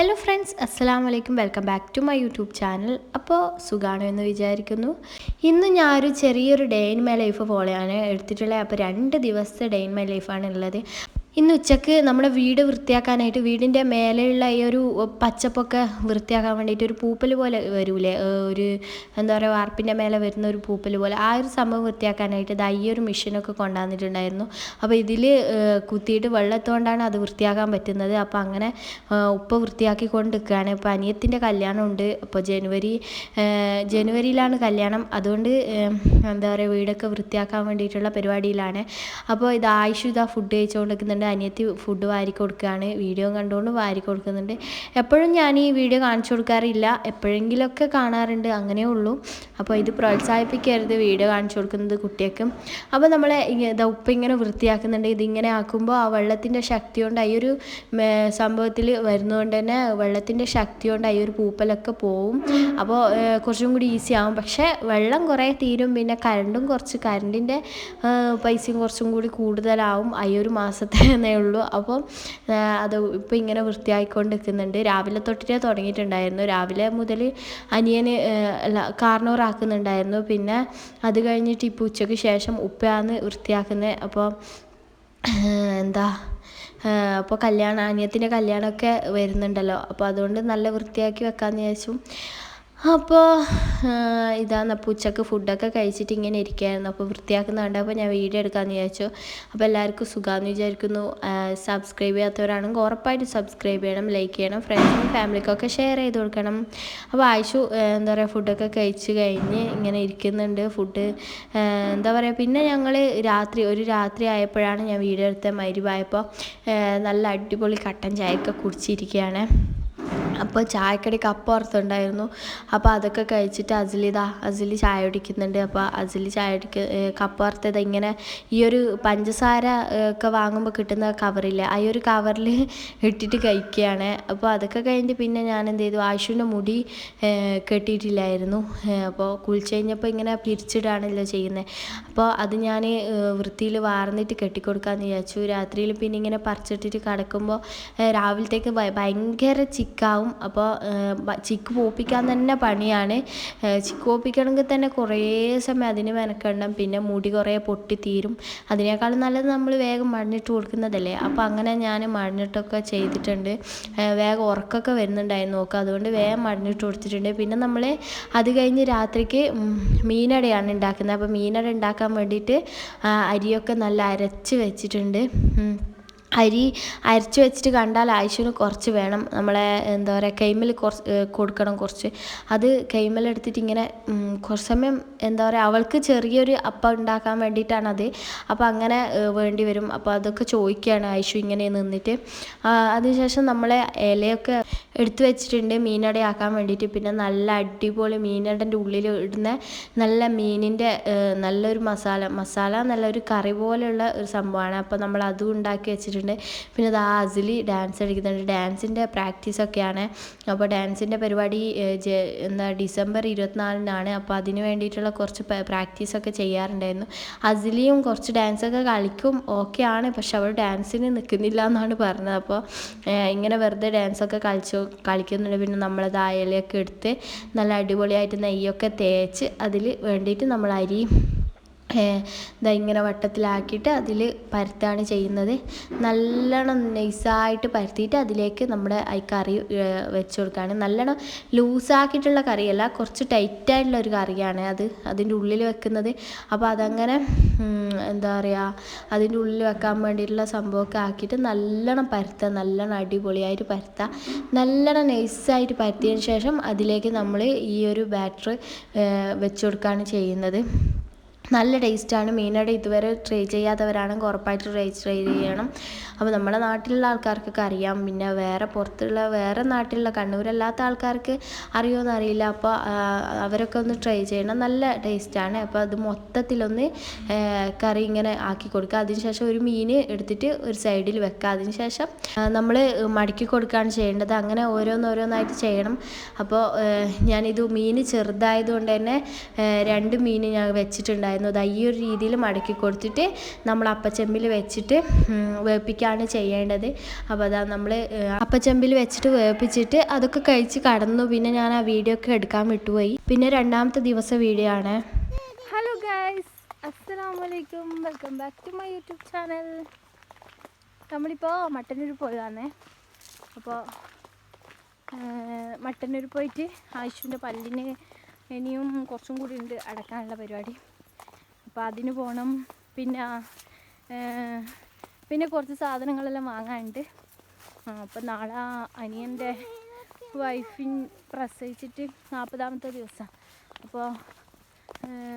Hello friends അസ്സലാമു വലൈക്കും welcome back to my YouTube channel അപ്പോൾ സുഖാണോ എന്ന് വിചാരിക്കുന്നു. ഇന്ന് ഞാനൊരു ചെറിയൊരു ഡേ ഇൻ മൈ ലൈഫ് പോലെയാണ് എടുത്തിട്ടുള്ളത്. അപ്പോൾ രണ്ട് ദിവസത്തെ ഡേ ഇൻ മൈ ലൈഫാണ് ഉള്ളത് ഇന്ന് ഉച്ചയ്ക്ക് നമ്മുടെ വീട് വൃത്തിയാക്കാനായിട്ട് വീടിന്റെ മേലെയുള്ള ഈ ഒരു പച്ചപ്പൊക്കെ വൃത്തിയാക്കാൻ വേണ്ടിയിട്ട് ഒരു പൂപ്പൽ പോലെ വരൂലേ? ഒരു എന്താ പറയുക വാർപ്പിന്റെ മേലെ വരുന്ന ഒരു പൂപ്പൽ പോലെ ആ ഒരു സംഭവം വൃത്തിയാക്കാനായിട്ട് ദാ ഈ ഒരു മെഷീനൊക്കെ കൊണ്ടുവന്നിട്ടുണ്ടായിരുന്നു അപ്പോൾ ഇതിൽ കുത്തിയിട്ട് വെള്ളത്തുകൊണ്ടാണ് അത് വൃത്തിയാക്കാൻ പറ്റുന്നത്. അപ്പോൾ അങ്ങനെ ഉപ്പ് വൃത്തിയാക്കി കൊണ്ടിരിക്കുകയാണ് ഇപ്പോൾ അനിയത്തിന്റെ കല്യാണമുണ്ട്. അപ്പോൾ ജനുവരി ജനുവരിയിലാണ് കല്യാണം. അതുകൊണ്ട് എന്താ പറയുക വീടൊക്കെ വൃത്തിയാക്കാൻ വേണ്ടിയിട്ടുള്ള പരിപാടിയിലാണ്. അപ്പോൾ ഇത് ആയിഷു ഇതാ ഫുഡ് കഴിച്ചുകൊണ്ട് നിൽക്കുന്നുണ്ട് അനിയത്തി ഫുഡ് വാരി കൊടുക്കുകയാണ് വീഡിയോ കണ്ടുകൊണ്ട് വാരി കൊടുക്കുന്നുണ്ട്. എപ്പോഴും ഞാൻ ഈ വീഡിയോ കാണിച്ചു കൊടുക്കാറില്ല. എപ്പോഴെങ്കിലുമൊക്കെ കാണാറുണ്ട്. അങ്ങനെ ഉള്ളൂ. അപ്പോൾ ഇത് പ്രോത്സാഹിപ്പിക്കരുത്. വീഡിയോ കാണിച്ചു കൊടുക്കുന്നത് കുട്ടികൾക്ക്. അപ്പോൾ നമ്മളെ ഇതാ ഉപ്പ് ഇങ്ങനെ വൃത്തിയാക്കുന്നുണ്ട്. ഇതിങ്ങനെ ആക്കുമ്പോൾ ആ വെള്ളത്തിന്റെ ശക്തി കൊണ്ട് ഈ ഒരു സംഭവത്തിൽ വരുന്നതുകൊണ്ട് തന്നെ വെള്ളത്തിന്റെ ശക്തി കൊണ്ട് ഈ ഒരു പൂപ്പലൊക്കെ പോവും. അപ്പോൾ കുറച്ചും കൂടി ഈസി ആവും. പക്ഷേ വെള്ളം കുറേ തീരും. പിന്നെ കറണ്ടും കുറച്ച് കറണ്ടിന്റെ പൈസയും കുറച്ചും കൂടി കൂടുതലാവും. ഈ ഒരു മാസത്തെ എന്നേ ഉള്ളൂ. അപ്പോൾ അത് ഇപ്പോൾ ഇങ്ങനെ വൃത്തിയായിക്കൊണ്ട് നിൽക്കുന്നുണ്ട് രാവിലെ തൊട്ടിട്ടേ തുടങ്ങിയിട്ടുണ്ടായിരുന്നു. രാവിലെ മുതൽ അനിയന് അല്ല കാർണോറാക്കുന്നുണ്ടായിരുന്നു. പിന്നെ അത് കഴിഞ്ഞിട്ട് ഇപ്പോൾ ഉച്ചയ്ക്ക് ശേഷം ഉപ്പയാണ് വൃത്തിയാക്കുന്നത് അപ്പോൾ എന്താ അപ്പോൾ കല്യാണം അനിയത്തിന്റെ കല്യാണമൊക്കെ വരുന്നുണ്ടല്ലോ. അപ്പോൾ അതുകൊണ്ട് നല്ല വൃത്തിയാക്കി വെക്കാമെന്ന് വിചാരിച്ചു. അപ്പോൾ ഇതാണ് അപ്പോൾ ഉച്ചയ്ക്ക് ഫുഡൊക്കെ കഴിച്ചിട്ട് ഇങ്ങനെ ഇരിക്കുകയായിരുന്നു അപ്പോൾ വൃത്തിയാക്കുന്ന കണ്ടപ്പോൾ ഞാൻ വീഡിയോ എടുക്കാമെന്ന് വിചാരിച്ചു. അപ്പോൾ എല്ലാവർക്കും സുഖമാണെന്ന് വിചാരിക്കുന്നു. സബ്സ്ക്രൈബ് ചെയ്യാത്തവരാണെങ്കിൽ ഉറപ്പായിട്ടും സബ്സ്ക്രൈബ് ചെയ്യണം ലൈക്ക് ചെയ്യണം ഫ്രണ്ട്സിനും ഫാമിലിക്കൊക്കെ ഷെയർ ചെയ്ത് കൊടുക്കണം. അപ്പോൾ ആയിഷു എന്താ പറയുക ഫുഡൊക്കെ കഴിച്ച് കഴിഞ്ഞ് ഇങ്ങനെ ഇരിക്കുന്നുണ്ട്. ഫുഡ് എന്താ പറയുക പിന്നെ ഞങ്ങൾ രാത്രി ഒരു രാത്രി ആയപ്പോഴാണ് ഞാൻ വീഡിയോ എടുത്ത മരുവായപ്പോൾ നല്ല അടിപൊളി കട്ടൻ ചായയൊക്കെ കുടിച്ചിരിക്കുകയാണ് അപ്പോൾ ചായക്കടി കപ്പ് പുറത്തുണ്ടായിരുന്നു അപ്പോൾ അതൊക്കെ കഴിച്ചിട്ട് അസിലിതാ അസിലി ചായ കുടിക്കുന്നുണ്ട്. അപ്പോൾ അസിലി ചായ കുടിക്ക കപ്പ് പുറത്തത് ഇങ്ങനെ ഈ ഒരു പഞ്ചസാര ഒക്കെ വാങ്ങുമ്പോൾ കിട്ടുന്ന കവറില്ലേ ആ ഒരു കവറിൽ ഇട്ടിട്ട് കഴിക്കുകയാണ്. അപ്പോൾ അതൊക്കെ കഴിഞ്ഞിട്ട് പിന്നെ ഞാൻ എന്ത് ചെയ്തു? ആശുവിന്റെ മുടി കെട്ടിയിട്ടില്ലായിരുന്നു. അപ്പോൾ കുളിച്ച് കഴിഞ്ഞപ്പോൾ ഇങ്ങനെ പിരിച്ചിടാണല്ലോ ചെയ്യുന്നത്. അപ്പോൾ അത് ഞാൻ വൃത്തിയിൽ വാർന്നിട്ട് കെട്ടിക്കൊടുക്കാമെന്ന് വിചാരിച്ചു. രാത്രിയിൽ പിന്നെ ഇങ്ങനെ പറിച്ചിട്ടിട്ട് കിടക്കുമ്പോൾ രാവിലത്തേക്ക് ഭയങ്കര ചിക്കാവും. അപ്പോൾ ഏഹ്, ബ- ചിക്ക് പോപ്പിക്കാൻ തന്നെ പണിയാണ്. ചിക്ക് പോപ്പിക്കണമെങ്കിൽ തന്നെ കുറേ സമയം അതിന് മെനക്കെടണം. പിന്നെ മുടി കുറേ പൊട്ടി തീരും. അതിനേക്കാളും നല്ലത് നമ്മൾ വേഗം മണ്ണിട്ട് കൊടുക്കുന്നതല്ലേ. അപ്പോൾ അങ്ങനെ ഞാൻ മണ്ണിട്ടൊക്കെ ചെയ്തിട്ടുണ്ട്. വേഗം ഉറക്കമൊക്കെ വരുന്നുണ്ടായിരുന്നു നോക്കുക അതുകൊണ്ട് വേഗം മണ്ണിട്ട് കൊടുത്തിട്ടുണ്ട്. പിന്നെ നമ്മൾ അത് കഴിഞ്ഞ് രാത്രിക്ക് മീനടയാണ് ഉണ്ടാക്കുന്നത്. അപ്പോൾ മീനട ഉണ്ടാക്കാൻ വേണ്ടിയിട്ട് അരിയൊക്കെ നല്ല അരച്ച് വെച്ചിട്ടുണ്ട്. അരി അരച്ച് വെച്ചിട്ട് കണ്ടാൽ ആവശ്യത്തിന് കുറച്ച് വേണം. നമ്മളെ എന്താ പറയുക കൈമൽ കുറച്ച് കൊടുക്കണം കുറച്ച്. അത് കൈമലെടുത്തിട്ട് ഇങ്ങനെ കുറച്ച് സമയം എന്താ പറയുക അവൾക്ക് ചെറിയൊരു അപ്പം ഉണ്ടാക്കാൻ വേണ്ടിയിട്ടാണത് അപ്പോൾ അങ്ങനെ വേണ്ടി വരും. അപ്പോൾ അതൊക്കെ ചോദിക്കുകയാണ് ആയിഷു ഇങ്ങനെ നിന്നിട്ട്. അതിനുശേഷം നമ്മളെ ഇലയൊക്കെ എടുത്തു വെച്ചിട്ടുണ്ട്. മീനടയാക്കാൻ വേണ്ടിയിട്ട്. പിന്നെ നല്ല അടിപൊളി മീനടന്റെ ഉള്ളിൽ ഇടുന്ന നല്ല മീനിന്റെ നല്ലൊരു മസാല. മസാല നല്ലൊരു കറി പോലെയുള്ള ഒരു സംഭവമാണ്. അപ്പോൾ നമ്മൾ അതും ഉണ്ടാക്കി വെച്ചിട്ടുണ്ട്. പിന്നെ അത് അസിലി ഡാൻസ് കളിക്കുന്നുണ്ട്. ഡാൻസിന്റെ പ്രാക്ടീസൊക്കെയാണ് അപ്പോൾ ഡാൻസിന്റെ പരിപാടി എന്താ ഡിസംബർ ഇരുപത്തിനാലിനാണ്. അപ്പോൾ അതിന് വേണ്ടിയിട്ടുള്ള കുറച്ച് പ്രാക്ടീസൊക്കെ ചെയ്യാറുണ്ടായിരുന്നു. അസിലിയും കുറച്ച് ഡാൻസൊക്കെ കളിക്കും. ഓക്കെ ആണ് പക്ഷെ അവൾ ഡാൻസിന് നിൽക്കുന്നില്ല എന്നാണ് പറഞ്ഞത്. അപ്പോൾ ഇങ്ങനെ വെറുതെ ഡാൻസൊക്കെ കളിച്ചു കളിക്കുന്നുണ്ട്. പിന്നെ നമ്മളത് ആ ഇലയൊക്കെ എടുത്ത് നല്ല അടിപൊളിയായിട്ട് നെയ്യൊക്കെ തേച്ച് അതിൽ വേണ്ടിയിട്ട് നമ്മൾ അരി ഇതാ ഇങ്ങനെ വട്ടത്തിലാക്കിയിട്ട് അതിൽ പരത്താണ് ചെയ്യുന്നത്. നല്ലോണം നൈസായിട്ട് പരത്തിയിട്ട് അതിലേക്ക് നമ്മുടെ ഈ കറി വെച്ച് കൊടുക്കുകയാണ്. നല്ലോണം ലൂസാക്കിയിട്ടുള്ള കറിയല്ല കുറച്ച് ടൈറ്റായിട്ടുള്ള ഒരു കറിയാണ് അത് അതിന്റെ ഉള്ളിൽ വെക്കുന്നത്. അപ്പോൾ അതങ്ങനെ എന്താ പറയുക അതിന്റെ ഉള്ളിൽ വെക്കാൻ വേണ്ടിയിട്ടുള്ള സംഭവമൊക്കെ ആക്കിയിട്ട് നല്ലോണം പരത്തുക നല്ലോണം അടിപൊളിയായിട്ട് പരത്തുക. നല്ലോണം നൈസായിട്ട് പരത്തിയതിന് ശേഷം അതിലേക്ക് നമ്മൾ ഈ ഒരു ബാറ്റർ വെച്ച് കൊടുക്കുകയാണ് ചെയ്യുന്നത്. നല്ല ടേസ്റ്റാണ്. മെയിനായിട്ട് ഇതുവരെ ട്രൈ ചെയ്യാത്തവരാണെങ്കിൽ ഉറപ്പായിട്ട് ട്രൈ ട്രൈ ചെയ്യണം. അപ്പോൾ നമ്മുടെ നാട്ടിലുള്ള ആൾക്കാർക്കൊക്കെ അറിയാം. പിന്നെ വേറെ പുറത്തുള്ള വേറെ നാട്ടിലുള്ള കണ്ണൂരല്ലാത്ത ആൾക്കാർക്ക് അറിയുമോയെന്ന് അറിയില്ല. അപ്പോൾ അവരൊക്കെ ഒന്ന് ട്രൈ ചെയ്യണം. നല്ല ടേസ്റ്റാണ്. അപ്പോൾ അത് മൊത്തത്തിലൊന്ന് കറി ഇങ്ങനെ ആക്കി കൊടുക്കുക. അതിനുശേഷം ഒരു മീൻ എടുത്തിട്ട് ഒരു സൈഡിൽ വെക്കുക. അതിനുശേഷം നമ്മൾ മടക്കി കൊടുക്കുകയാണ് ചെയ്യേണ്ടത്. അങ്ങനെ ഓരോന്നോരോന്നായിട്ട് ചെയ്യണം. അപ്പോൾ ഞാനിത് മീൻ ചെറുതായതുകൊണ്ട് തന്നെ രണ്ട് മീൻ ഞാൻ വെച്ചിട്ടുണ്ടായിരുന്നു. അത് ഈ ഒരു രീതിയിൽ മടക്കി കൊടുത്തിട്ട് നമ്മൾ അപ്പച്ചെമ്പിൽ വെച്ചിട്ട് വേപ്പിക്കുകയാണ് ചെയ്യേണ്ടത്. അപ്പോൾ അതാ നമ്മൾ അപ്പച്ചെമ്പിൽ വെച്ചിട്ട് വേപ്പിച്ചിട്ട് അതൊക്കെ കഴിച്ച് കടന്നു. പിന്നെ ഞാൻ ആ വീഡിയോ ഒക്കെ എടുക്കാൻ വിട്ടുപോയി. പിന്നെ രണ്ടാമത്തെ ദിവസം വീഡിയോ ആണ്. ഹലോ ഗൈസ് അസ്സലാമലൈക്കും welcome back to my YouTube channel നമ്മളിപ്പോൾ മട്ടന്നൂർ പോയതാണേ അപ്പോൾ മട്ടന്നൂർ പോയിട്ട് ആയുഷിന്റെ പല്ലിന് ഇനിയും കുറച്ചും കൂടി ഉണ്ട് അടക്കാനുള്ള പരിപാടി. അപ്പോൾ അതിന് പോകണം പിന്നെ പിന്നെ കുറച്ച് സാധനങ്ങളെല്ലാം വാങ്ങാനുണ്ട്. അപ്പം നാളെ അനിയന്റെ വൈഫിൻ പ്രസവിച്ചിട്ട് നാൽപ്പതാമത്തെ ദിവസം. അപ്പോൾ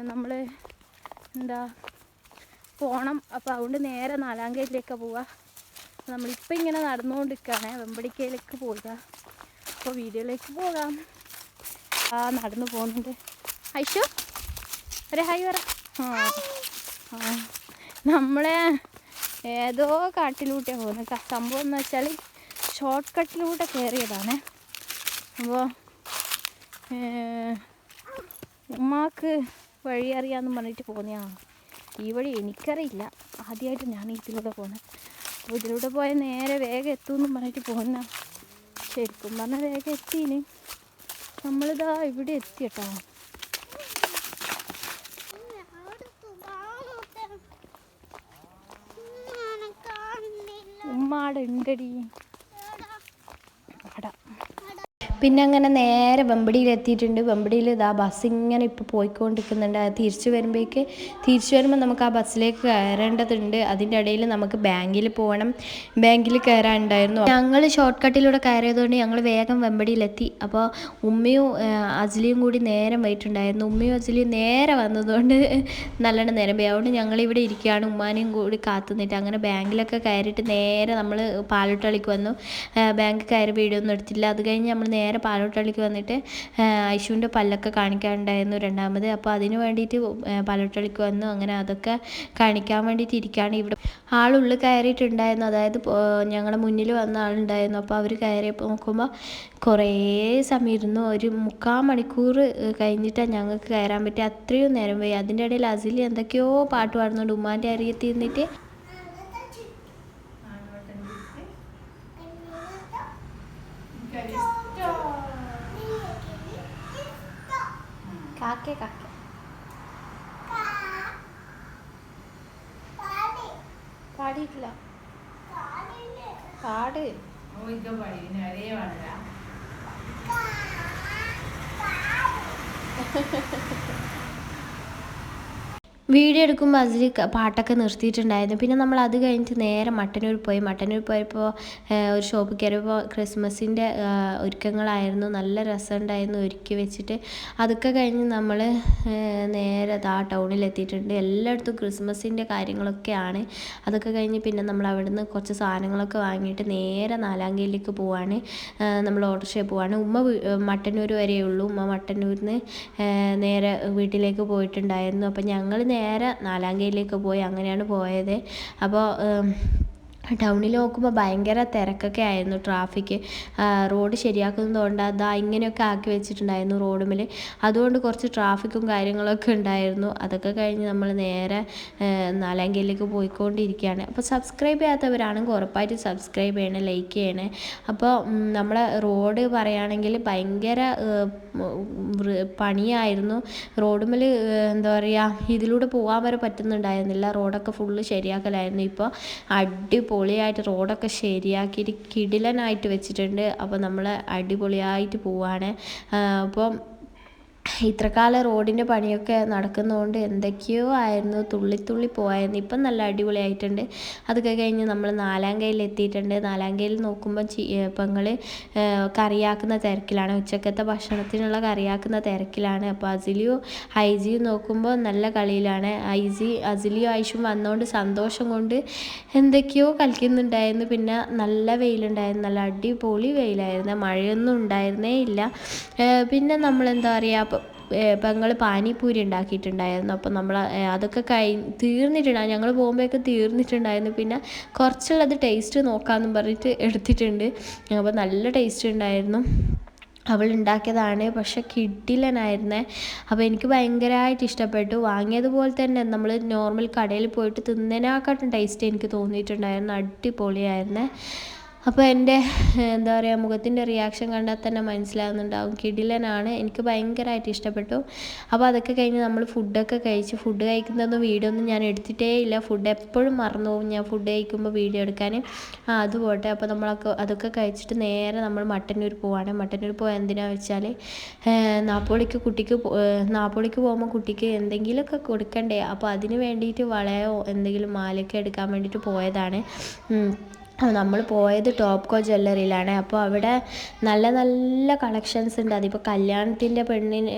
നമ്മൾ എന്താ പോണം. അപ്പോൾ അതുകൊണ്ട് നേരെ നാലാങ്കയിലേക്ക് പോവുക നമ്മളിപ്പോൾ ഇങ്ങനെ നടന്നുകൊണ്ടിരിക്കുകയാണ് വെമ്പടിക്കയിലേക്ക് പോവുക. അപ്പോൾ വീഡിയോയിലേക്ക് പോകാം. ആ നടന്നു പോകുന്നുണ്ട്. ഐഷു ഒരു ഹായ് പറ. നമ്മളെ ഏതോ കാട്ടിലൂട്ടിയാണ് പോകുന്നത് സംഭവം എന്ന് വെച്ചാൽ ഷോർട്ട് കട്ടിലൂടെ കയറിയതാണ് അപ്പോൾ ഉമ്മാക്ക് വഴി അറിയാമെന്ന് പറഞ്ഞിട്ട് പോന്നെയാണ് ഈ വഴി എനിക്കറിയില്ല. ആദ്യമായിട്ട് ഞാൻ ഇതിലൂടെ പോകുന്നത് അപ്പോൾ ഇതിലൂടെ പോയാൽ നേരെ വേഗം എത്തുമെന്ന് പറഞ്ഞിട്ട് പോകുന്ന. ശരിക്കും പറഞ്ഞാൽ വേഗം എത്തിയിന്. നമ്മളിതാ ഇവിടെ എത്തി കേട്ടോ மாடு எங்கடி? പിന്നെ അങ്ങനെ നേരെ വെമ്പടിയിൽ എത്തിയിട്ടുണ്ട്. വെമ്പടിയിൽ ഇതാ ബസ് ഇങ്ങനെ ഇപ്പോൾ പോയിക്കൊണ്ടിരിക്കുന്നുണ്ട്. അത് തിരിച്ചു വരുമ്പോഴേക്ക് തിരിച്ചു വരുമ്പോൾ നമുക്ക് ആ ബസ്സിലേക്ക് കയറേണ്ടതുണ്ട്. അതിന്റെ ഇടയിൽ നമുക്ക് ബാങ്കിൽ പോകണം. ബാങ്കിൽ കയറാനുണ്ടായിരുന്നു. ഞങ്ങൾ ഷോർട്ട് കട്ടിലൂടെ കയറിയതുകൊണ്ട് ഞങ്ങൾ വേഗം വെമ്പടിയിലെത്തി അപ്പോൾ ഉമ്മയും അജ്ലിയും കൂടി നേരം പോയിട്ടുണ്ടായിരുന്നു ഉമ്മയും അജ്ലിയും നേരെ വന്നതുകൊണ്ട് നല്ലോണം നേരം പോയി. അതുകൊണ്ട് ഞങ്ങളിവിടെ ഇരിക്കുകയാണ്. ഉമ്മാനെയും കൂടി കാത്തുനിന്നിട്ട് അങ്ങനെ ബാങ്കിലൊക്കെ കയറിയിട്ട് നേരെ നമ്മൾ പാലോട്ടളിക്ക് വന്നു. ബാങ്ക് കയറി വീടൊന്നും എടുത്തില്ല. അത് കഴിഞ്ഞ് നമ്മൾ നേരെ പാലോട്ടള്ളിക്ക് വന്നിട്ട് ആ, ഐശുവിന്റെ പല്ലൊക്കെ കാണിക്കാനുണ്ടായിരുന്നു രണ്ടാമത്. അപ്പോൾ അതിന് വേണ്ടിയിട്ട് ആ, പാലോട്ടള്ളിക്ക് വന്നു. അങ്ങനെ അതൊക്കെ കാണിക്കാൻ വേണ്ടിയിട്ട് ഇരിക്കുകയാണ് ഇവിടെ. ആളുള്ളിൽ കയറിയിട്ടുണ്ടായിരുന്നു. അതായത് ഞങ്ങളുടെ മുന്നിൽ വന്ന ആളുണ്ടായിരുന്നു. അപ്പോൾ അവർ കയറിയപ്പോൾ നോക്കുമ്പോൾ കുറേ സമയം ഇരുന്നു ഒരു മുക്കാൽ മണിക്കൂർ കഴിഞ്ഞിട്ടാണ് ഞങ്ങൾക്ക് കയറാൻ പറ്റിയ അത്രയും നേരം പോയി അതിന്റെ ഇടയിൽ അസിലി എന്തൊക്കെയോ പാട്ട് പാടുന്നുണ്ട്. ഉമ്മാന്റെ നിന്നിട്ട് കാക്കേ കാക്കേ പാടിയിട്ടില്ല പാട് വീഡിയോ എടുക്കുമ്പോൾ അതിൽ പാട്ടൊക്കെ നിർത്തിയിട്ടുണ്ടായിരുന്നു. പിന്നെ നമ്മൾ അത് കഴിഞ്ഞിട്ട് നേരെ മട്ടന്നൂർ പോയി. മട്ടന്നൂർ പോയപ്പോൾ ഒരു ഷോപ്പിൽ കയറിയപ്പോൾ ക്രിസ്മസിന്റെ ഒരുക്കങ്ങളായിരുന്നു. നല്ല രസമുണ്ടായിരുന്നു ഒരുക്കി വെച്ചിട്ട്. അതൊക്കെ കഴിഞ്ഞ് നമ്മൾ നേരെ ആ ടൗണിൽ എത്തിയിട്ടുണ്ട് എല്ലായിടത്തും ക്രിസ്മസിന്റെ കാര്യങ്ങളൊക്കെയാണ്. അതൊക്കെ കഴിഞ്ഞ് പിന്നെ നമ്മൾ അവിടുന്ന് കുറച്ച് സാധനങ്ങളൊക്കെ വാങ്ങിയിട്ട് നേരെ നാലാങ്കയിലേക്ക് പോവാണ്. നമ്മൾ ഓട്ടോറിക്ഷയിൽ പോവാണ്. ഉമ്മ മട്ടന്നൂർ വരെയുള്ളൂ ഉമ്മ മട്ടന്നൂരിൽ നിന്ന് നേരെ വീട്ടിലേക്ക് പോയിട്ടുണ്ടായിരുന്നു. അപ്പോൾ ഞങ്ങൾ നേരെ നാലാങ്കയിലേക്ക് പോയി അങ്ങനെയാണ് പോയത്. അപ്പോൾ ടൗണിൽ നോക്കുമ്പോൾ ഭയങ്കര തിരക്കൊക്കെ ആയിരുന്നു ട്രാഫിക് റോഡ് ശരിയാക്കുന്നതുകൊണ്ട് അതാ ഇങ്ങനെയൊക്കെ ആക്കി വെച്ചിട്ടുണ്ടായിരുന്നു റോഡുമിൽ അതുകൊണ്ട് കുറച്ച് ട്രാഫിക്കും കാര്യങ്ങളൊക്കെ ഉണ്ടായിരുന്നു. അതൊക്കെ കഴിഞ്ഞ് നമ്മൾ നേരെ നാലാങ്കയിലേക്ക് പോയിക്കൊണ്ടിരിക്കുകയാണ്. അപ്പോൾ സബ്സ്ക്രൈബ് ചെയ്യാത്തവരാണെങ്കിൽ ഉറപ്പായിട്ട് സബ്സ്ക്രൈബ് ചെയ്യണേ ലൈക്ക് ചെയ്യണേ. അപ്പോൾ നമ്മളെ റോഡ് പറയുകയാണെങ്കിൽ ഭയങ്കര പണിയായിരുന്നു. റോഡുമിൽ എന്താ പറയുക ഇതിലൂടെ പോകാൻ വരെ പറ്റുന്നുണ്ടായിരുന്നില്ല. റോഡൊക്കെ ഫുള്ള് ശരിയാക്കലായിരുന്നു. ഇപ്പോൾ അടിപൊളിയായിട്ട് റോഡൊക്കെ ശരിയാക്കിയിട്ട് കിടിലനായിട്ട് വെച്ചിട്ടുണ്ട്. അപ്പോൾ നമ്മൾ അടിപൊളിയായിട്ട് പോവാണ്. അപ്പം ഇത്രക്കാലം റോഡിന്റെ പണിയൊക്കെ നടക്കുന്നതുകൊണ്ട് എന്തൊക്കെയോ ആയിരുന്നു. തുള്ളി തുള്ളി പോയായിരുന്നു ഇപ്പം നല്ല അടിപൊളിയായിട്ടുണ്ട്. അതൊക്കെ കഴിഞ്ഞ് നമ്മൾ നാലാം കയ്യിൽ എത്തിയിട്ടുണ്ട്. നാലാം കയ്യിൽ നോക്കുമ്പോൾ ചി പെങ്ങൾ കറിയാക്കുന്ന തിരക്കിലാണ്. ഉച്ചക്കത്തെ ഭക്ഷണത്തിനുള്ള കറിയാക്കുന്ന തിരക്കിലാണ്. അപ്പോൾ അസിലിയും ഐജിയും നോക്കുമ്പോൾ നല്ല കളിയിലാണ്. ഐജി അസിലിയും ഐഷും വന്നുകൊണ്ട് സന്തോഷം കൊണ്ട് എന്തൊക്കെയോ കളിക്കുന്നുണ്ടായിരുന്നു. പിന്നെ നല്ല വെയിലുണ്ടായിരുന്നു. നല്ല അടിപൊളി വെയിലായിരുന്നു. മഴയൊന്നും ഉണ്ടായിരുന്നേ ഇല്ല. പിന്നെ നമ്മൾ എന്താ പറയുക പെങ്ങൾ പാനിപ്പൂരി ഉണ്ടാക്കിയിട്ടുണ്ടായിരുന്നു. അപ്പോൾ നമ്മൾ അതൊക്കെ കഴി തീർന്നിട്ടുണ്ടായിരുന്നു ഞങ്ങൾ പോകുമ്പോഴൊക്കെ തീർന്നിട്ടുണ്ടായിരുന്നു. പിന്നെ കുറച്ചുള്ളത് ടേസ്റ്റ് നോക്കാമെന്നും പറഞ്ഞിട്ട് എടുത്തിട്ടുണ്ട്. അപ്പോൾ നല്ല ടേസ്റ്റ് ഉണ്ടായിരുന്നു. അവൾ ഉണ്ടാക്കിയതാണ്. പക്ഷെ കിഡിലനായിരുന്നേ അപ്പോൾ എനിക്ക് ഭയങ്കരമായിട്ട് ഇഷ്ടപ്പെട്ടു. വാങ്ങിയതുപോലെ തന്നെ നമ്മൾ നോർമൽ കടയിൽ പോയിട്ട് തിന്നതിനെക്കാട്ടും ടേസ്റ്റ് എനിക്ക് തോന്നിയിട്ടുണ്ടായിരുന്നു. അടിപൊളിയായിരുന്നേ. അപ്പോൾ എന്റെ എന്താ പറയുക മുഖത്തിന്റെ റിയാക്ഷൻ കണ്ടാൽ തന്നെ മനസ്സിലാകുന്നുണ്ടാവും കിടിലനാണ്. എനിക്ക് ഭയങ്കരമായിട്ട് ഇഷ്ടപ്പെട്ടു. അപ്പോൾ അതൊക്കെ കഴിഞ്ഞ് നമ്മൾ ഫുഡൊക്കെ കഴിച്ച് ഫുഡ് കഴിക്കുന്നതൊന്നും വീഡിയോ ഒന്നും ഞാൻ എടുത്തിട്ടേ ഇല്ല. ഫുഡ് എപ്പോഴും മറന്നു പോകും ഞാൻ ഫുഡ് കഴിക്കുമ്പോൾ വീഡിയോ എടുക്കാൻ. ആ അത് പോട്ടെ. അപ്പോൾ നമ്മളൊക്കെ അതൊക്കെ കഴിച്ചിട്ട് നേരെ നമ്മൾ മട്ടന്നൂർ പോവാണ്. മട്ടന്നൂർ പോയാൽ എന്തിനാ വെച്ചാൽ നാപ്പോളിക്ക് കുട്ടിക്ക് നാപ്പോളിക്ക് പോകുമ്പോൾ കുട്ടിക്ക് എന്തെങ്കിലുമൊക്കെ കൊടുക്കണ്ടേ. അപ്പോൾ അതിന് വേണ്ടിയിട്ട് വളയോ എന്തെങ്കിലും മാലയൊക്കെ എടുക്കാൻ വേണ്ടിയിട്ട് പോയതാണ്. നമ്മൾ പോയത് ടോപ്കോ ജ്വല്ലറിയിലാണ്. അപ്പോൾ അവിടെ നല്ല നല്ല കളക്ഷൻസ് ഉണ്ട്. അതിപ്പോൾ കല്യാണത്തിന്റെ പെണ്ണിന്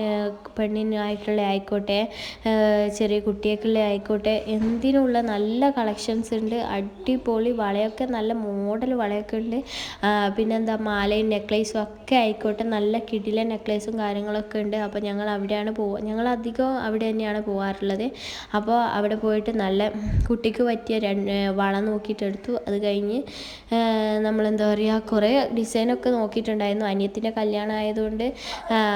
പെണ്ണിനായിട്ടുള്ള ആയിക്കോട്ടെ ചെറിയ കുട്ടിയൊക്കെയുള്ള ആയിക്കോട്ടെ എന്തിനുള്ള നല്ല കളക്ഷൻസ് ഉണ്ട്. അടിപൊളി വളയൊക്കെ നല്ല മോഡൽ വളയൊക്കെ ഉണ്ട്. പിന്നെന്താ മാലയും നെക്ലേസും ഒക്കെ ആയിക്കോട്ടെ നല്ല കിടിലെ നെക്ലേസും കാര്യങ്ങളൊക്കെ ഉണ്ട്. അപ്പോൾ ഞങ്ങൾ അവിടെയാണ് പോവുക ഞങ്ങൾ അധികം അവിടെ തന്നെയാണ് പോകാറുള്ളത് അപ്പോൾ അവിടെ പോയിട്ട് നല്ല കുട്ടിക്ക് പറ്റിയ വള നോക്കിയിട്ടെടുത്തു. അത് കഴിഞ്ഞ് നമ്മളെന്താ പറയുക കുറേ ഡിസൈനൊക്കെ നോക്കിയിട്ടുണ്ടായിരുന്നു. അനിയത്തിന്റെ കല്യാണം ആയതുകൊണ്ട്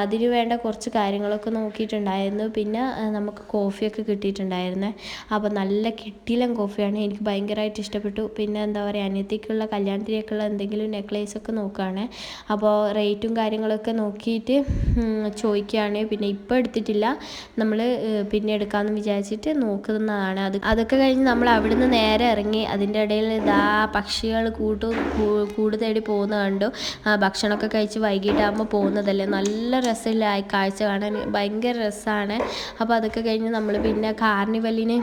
അതിന് വേണ്ട കുറച്ച് കാര്യങ്ങളൊക്കെ നോക്കിയിട്ടുണ്ടായിരുന്നു. പിന്നെ നമുക്ക് കോഫിയൊക്കെ കിട്ടിയിട്ടുണ്ടായിരുന്നേ. അപ്പോൾ നല്ല കിട്ടിയിലും കോഫിയാണ്. എനിക്ക് ഭയങ്കരമായിട്ട് ഇഷ്ടപ്പെട്ടു. പിന്നെ എന്താ പറയുക അനിയത്തിക്കുള്ള കല്യാണത്തിലേക്കുള്ള എന്തെങ്കിലും നെക്ലേസ് ഒക്കെ നോക്കുകയാണ്. അപ്പോൾ റേറ്റും കാര്യങ്ങളൊക്കെ നോക്കിയിട്ട് ചോദിക്കുകയാണ്. പിന്നെ ഇപ്പോൾ എടുത്തിട്ടില്ല. നമ്മൾ പിന്നെ എടുക്കാമെന്ന് വിചാരിച്ചിട്ട് നോക്കുന്നതാണ്. അത് അതൊക്കെ കഴിഞ്ഞ് നമ്മൾ അവിടുന്ന് നേരെ ഇറങ്ങി. അതിന്റെ ഇടയിൽ ഇതാ പക്ഷികൾ കൂട്ട് കൂട് തേടി പോകുന്ന കണ്ടു. ഭക്ഷണമൊക്കെ കഴിച്ച് വൈകിട്ടാകുമ്പോൾ പോകുന്നതല്ലേ? നല്ല രസമില്ല? കാഴ്ച കാണാൻ ഭയങ്കര രസമാണ് അപ്പോൾ അതൊക്കെ കഴിഞ്ഞ് നമ്മൾ പിന്നെ കാർണിവലിന്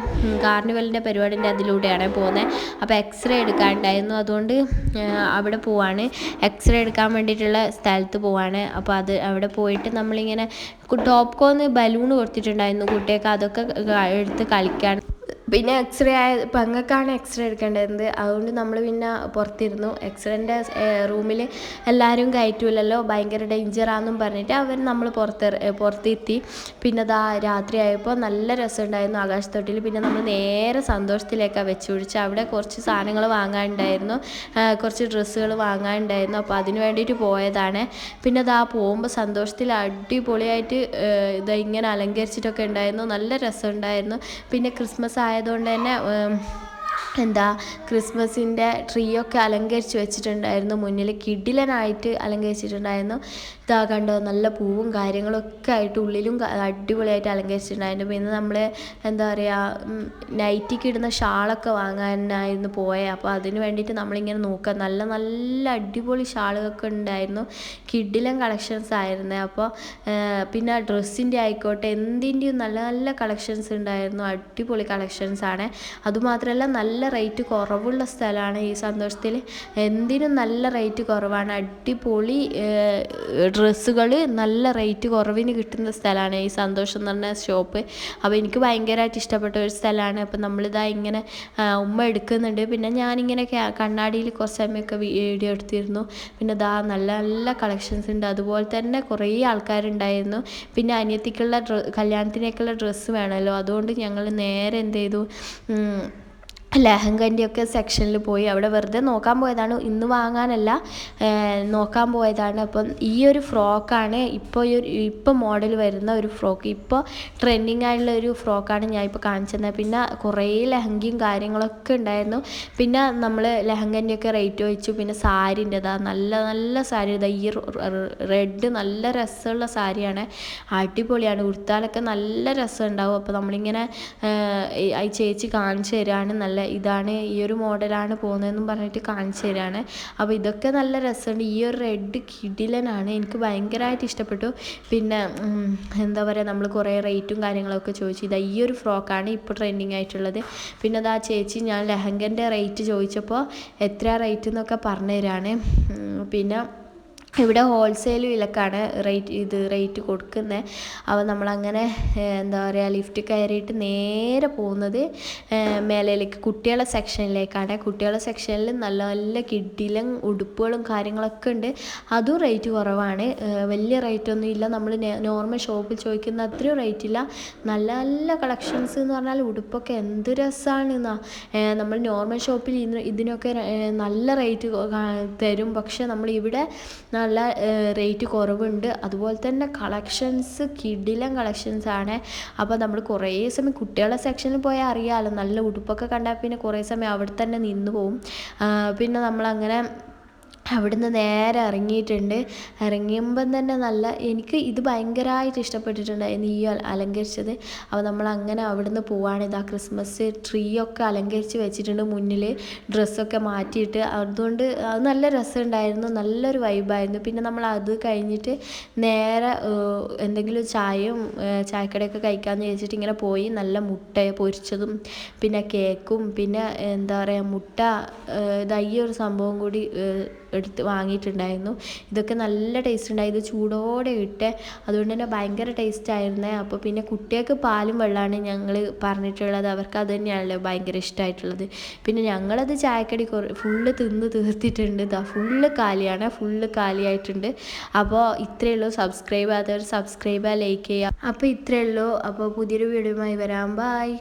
കാർണിവലിന്റെ പരിപാടിന്റെ അതിലൂടെയാണ് പോകുന്നത് അപ്പോൾ എക്സ്റേ എടുക്കാനുണ്ടായിരുന്നു. അതുകൊണ്ട് അവിടെ പോവാണ്. എക്സ്റേ എടുക്കാൻ വേണ്ടിയിട്ടുള്ള സ്ഥലത്ത് പോവാണ്. അപ്പോൾ അത് അവിടെ പോയിട്ട് നമ്മളിങ്ങനെ ടോപ്പ് കോന്ന് ബലൂൺ കൊടുത്തിട്ടുണ്ടായിരുന്നു കുട്ടിയൊക്കെ അതൊക്കെ എടുത്ത് കളിക്കാൻ പിന്നെ എക്സ്റേ ആയ പെങ്ങൾക്കാണ് എക്സ്റേ എടുക്കേണ്ടത്. അതുകൊണ്ട് നമ്മൾ പിന്നെ പുറത്തിരുന്നു. എക്സ്റേന്റെ റൂമിൽ എല്ലാവരും കയറ്റൂലല്ലോ. ഭയങ്കര ഡേഞ്ചറാണെന്നും പറഞ്ഞിട്ട് അവർ നമ്മൾ പുറത്ത് പുറത്തെത്തി. പിന്നെ അതാ രാത്രി ആയപ്പോൾ നല്ല രസമുണ്ടായിരുന്നു ആകാശത്തൊട്ടിൽ പിന്നെ നമ്മൾ നേരെ സന്തോഷത്തിലേക്കാണ് വെച്ച് പിടിച്ച് അവിടെ കുറച്ച് സാധനങ്ങൾ വാങ്ങാനുണ്ടായിരുന്നു. കുറച്ച് ഡ്രസ്സുകൾ വാങ്ങാനുണ്ടായിരുന്നു. അപ്പോൾ അതിന് വേണ്ടിയിട്ട് പോയതാണ്. പിന്നെ അതാ പോകുമ്പോൾ സന്തോഷത്തിൽ അടിപൊളിയായിട്ട് ഇതാ ഇങ്ങനെ അലങ്കരിച്ചിട്ടൊക്കെ ഉണ്ടായിരുന്നു. നല്ല രസമുണ്ടായിരുന്നു. പിന്നെ ക്രിസ്മസ് ആയതുകൊണ്ട് തന്നെ എന്താ ക്രിസ്മസിന്റെ ട്രീ ഒക്കെ അലങ്കരിച്ച് വെച്ചിട്ടുണ്ടായിരുന്നു. മുന്നിൽ കിടിലനായിട്ട് അലങ്കരിച്ചിട്ടുണ്ടായിരുന്നു. ഇതാ കണ്ടോ നല്ല പൂവും കാര്യങ്ങളൊക്കെ ആയിട്ട് ഉള്ളിലും അടിപൊളിയായിട്ട് അലങ്കരിച്ചിട്ടുണ്ടായിരുന്നു. പിന്നെ നമ്മൾ എന്താ പറയുക നൈറ്റിക്ക് ഇടുന്ന ഷാളൊക്കെ വാങ്ങാനായിരുന്നു പോയത് അപ്പോൾ അതിന് വേണ്ടിയിട്ട് നമ്മളിങ്ങനെ നോക്കുക. നല്ല നല്ല അടിപൊളി ഷാളുകളൊക്കെ ഉണ്ടായിരുന്നു. കിഡിലൻ കളക്ഷൻസ് ആയിരുന്നു. അപ്പോൾ പിന്നെ ഡ്രസ്സിന്റെ ആയിക്കോട്ടെ എന്തിന്റെയും നല്ല നല്ല കളക്ഷൻസ് ഉണ്ടായിരുന്നു. അടിപൊളി കളക്ഷൻസ് ആണ് അതുമാത്രമല്ല നല്ല റേറ്റ് കുറവുള്ള സ്ഥലമാണ് ഈ സന്തോഷത്തിൽ. എന്തിനും നല്ല റേറ്റ് കുറവാണ്. അടിപൊളി ഡ്രസ്സുകൾ നല്ല റേറ്റ് കുറവിന് കിട്ടുന്ന സ്ഥലമാണ് ഈ സന്തോഷം എന്ന് പറഞ്ഞ ഷോപ്പ് അപ്പോൾ എനിക്ക് ഭയങ്കരമായിട്ട് ഇഷ്ടപ്പെട്ട ഒരു സ്ഥലമാണ്. അപ്പോൾ നമ്മളിതാ ഇങ്ങനെ ഉമ്മ എടുക്കുന്നുണ്ട്. പിന്നെ ഞാനിങ്ങനെ കണ്ണാടിയിൽ കുറച്ച് സമയമൊക്കെ വീഡിയോ എടുത്തിരുന്നു. പിന്നെ ഇതാ നല്ല നല്ല കളക്ഷൻസ് ഉണ്ട്. അതുപോലെ തന്നെ കുറേ ആൾക്കാരുണ്ടായിരുന്നു. പിന്നെ അനിയത്തിക്കുള്ള ഡ്ര കല്യാണത്തിനേക്കുള്ള ഡ്രസ്സ് വേണമല്ലോ. അതുകൊണ്ട് ഞങ്ങൾ നേരെ എന്ത് ചെയ്തു? ഉം, ലെഹങ്കന്റെ ഒക്കെ സെക്ഷനിൽ പോയി അവിടെ വെറുതെ നോക്കാൻ പോയതാണ്. ഇന്ന് വാങ്ങാനല്ല നോക്കാൻ പോയതാണ്. അപ്പം ഈ ഒരു ഫ്രോക്കാണ് ഇപ്പോൾ ഈ ഒരു ഇപ്പോൾ മോഡൽ വരുന്ന ഒരു ഫ്രോക്ക്. ഇപ്പോൾ ട്രെൻഡിങ് ആയിട്ടുള്ള ഒരു ഫ്രോക്കാണ് ഞാൻ ഇപ്പോൾ കാണിച്ചത് പിന്നെ കുറേ ലെഹങ്കയും കാര്യങ്ങളൊക്കെ ഉണ്ടായിരുന്നു. പിന്നെ നമ്മൾ ലെഹങ്കന്റെ ഒക്കെ റേറ്റ് ചോദിച്ചു. പിന്നെ സാരിന്റെതാ നല്ല നല്ല സാരി ഇതാ. ഈ റെഡ് നല്ല രസമുള്ള സാരിയാണ്. അടിപൊളിയാണ്. ഉടുത്താലൊക്കെ നല്ല രസം ഉണ്ടാവും അപ്പോൾ നമ്മളിങ്ങനെ ഈ ചേച്ചി കാണിച്ചു തരാണ്. നല്ല ഇതാണ് ഈ ഒരു മോഡലാണ് പോകുന്നതെന്നും പറഞ്ഞിട്ട് കാണിച്ചു തരികയാണ് അപ്പോൾ ഇതൊക്കെ നല്ല രസമുണ്ട്. ഈ ഒരു റെഡ് കിടിലനാണ്. എനിക്ക് ഭയങ്കരമായിട്ട് ഇഷ്ടപ്പെട്ടു. പിന്നെ എന്താ പറയുക നമ്മൾ കുറേ റേറ്റും കാര്യങ്ങളൊക്കെ ചോദിച്ചു. ഇതാ ഈ ഒരു ഫ്രോക്കാണ് ഇപ്പോൾ ട്രെൻഡിങ് ആയിട്ടുള്ളത്. പിന്നെ അതാ ചേച്ചി ഞാൻ ലെഹങ്കന്റെ റേറ്റ് ചോദിച്ചപ്പോൾ എത്ര റേറ്റ് എന്നൊക്കെ പറഞ്ഞു തരികയാണ് പിന്നെ ഇവിടെ ഹോൾസെയിൽ വിലക്കാണ് റേറ്റ് ഇത് റേറ്റ് കൊടുക്കുന്നത്. അപ്പോൾ നമ്മളങ്ങനെ എന്താ പറയുക ലിഫ്റ്റ് കയറിയിട്ട് നേരെ പോകുന്നത് മേലയിലേക്ക് കുട്ടികളെ സെക്ഷനിലേക്കാണ് കുട്ടികളെ സെക്ഷനിൽ നല്ല നല്ല കിഡിലും ഉടുപ്പുകളും കാര്യങ്ങളൊക്കെ ഉണ്ട്. അതും റേറ്റ് കുറവാണ്. വലിയ റേറ്റ് ഒന്നും ഇല്ല. നമ്മൾ നോർമൽ ഷോപ്പിൽ ചോദിക്കുന്ന അത്രയും റേറ്റ് ഇല്ല. നല്ല നല്ല കളക്ഷൻസ് എന്ന് പറഞ്ഞാൽ ഉടുപ്പൊക്കെ എന്ത് രസമാണ് നമ്മൾ നോർമൽ ഷോപ്പിൽ ഇതിനൊക്കെ നല്ല റേറ്റ് തരും. പക്ഷേ നമ്മൾ ഇവിടെ നല്ല റേറ്റ് കുറവുണ്ട്. അതുപോലെ തന്നെ കളക്ഷൻസ് കിടിലം കളക്ഷൻസ് ആണ്. അപ്പോൾ നമ്മൾ കുറേ സമയം കുട്ടികളുടെ സെക്ഷനിൽ പോയാൽ അറിയാമല്ലോ നല്ല ഉടുപ്പൊക്കെ കണ്ടാൽ പിന്നെ കുറേ സമയം അവിടെ തന്നെ നിന്ന് പോവും. പിന്നെ നമ്മളങ്ങനെ അവിടുന്ന് നേരെ ഇറങ്ങിയിട്ടുണ്ട്. ഇറങ്ങിയപ്പം തന്നെ നല്ല എനിക്ക് ഇത് ഭയങ്കരമായിട്ട് ഇഷ്ടപ്പെട്ടിട്ടുണ്ടായിരുന്നു ഈ അല- അലങ്കരിച്ചത്. അപ്പോൾ നമ്മൾ അങ്ങനെ അവിടുന്ന് പോവാണ്. ഇതാ ക്രിസ്മസ് ട്രീ ഒക്കെ അലങ്കരിച്ച് വെച്ചിട്ടുണ്ട് മുന്നിൽ ഡ്രസ്സൊക്കെ മാറ്റിയിട്ട്. അതുകൊണ്ട് അത് നല്ല രസമുണ്ടായിരുന്നു. നല്ലൊരു വൈബായിരുന്നു പിന്നെ നമ്മൾ അത് കഴിഞ്ഞിട്ട് നേരെ എന്തെങ്കിലും ചായയും ചായക്കടയൊക്കെ കഴിക്കാമെന്ന് വിചാരിച്ചിട്ട് ഇങ്ങനെ പോയി. നല്ല മുട്ട പൊരിച്ചതും പിന്നെ കേക്കും പിന്നെ എന്താ പറയുക മുട്ട ഇതാ ഒരു സംഭവം കൂടി എടുത്ത് വാങ്ങിയിട്ടുണ്ടായിരുന്നു. ഇതൊക്കെ നല്ല ടേസ്റ്റ് ഉണ്ടായി. ഇത് ചൂടോടെ ഇട്ട് അതുകൊണ്ട് തന്നെ ഭയങ്കര ടേസ്റ്റ് ആയിരുന്നേ. അപ്പോൾ പിന്നെ കുട്ടികൾക്ക് പാലും വെള്ളമാണ് ഞങ്ങൾ പറഞ്ഞിട്ടുള്ളത്. അവർക്ക് അത് തന്നെയാണല്ലോ ഭയങ്കര ഇഷ്ടമായിട്ടുള്ളത് പിന്നെ ഞങ്ങളത് ചായക്കടി കുറേ ഫുള്ള് തിന്ന് തീർത്തിട്ടുണ്ട്. ഇതാ ഫുള്ള് കാലിയാണ്. ഫുള്ള് കാലിയായിട്ടുണ്ട്. അപ്പോൾ ഇത്രയേ ഉള്ളൂ. സബ്സ്ക്രൈബ് ചെയ്യാത്തവർ സബ്സ്ക്രൈബ് ചെയ്യുക ലൈക്ക് ചെയ്യുക അപ്പോൾ ഇത്രയേ ഉള്ളൂ. അപ്പോൾ പുതിയൊരു വീഡിയോയുമായി വരാം. ബായ്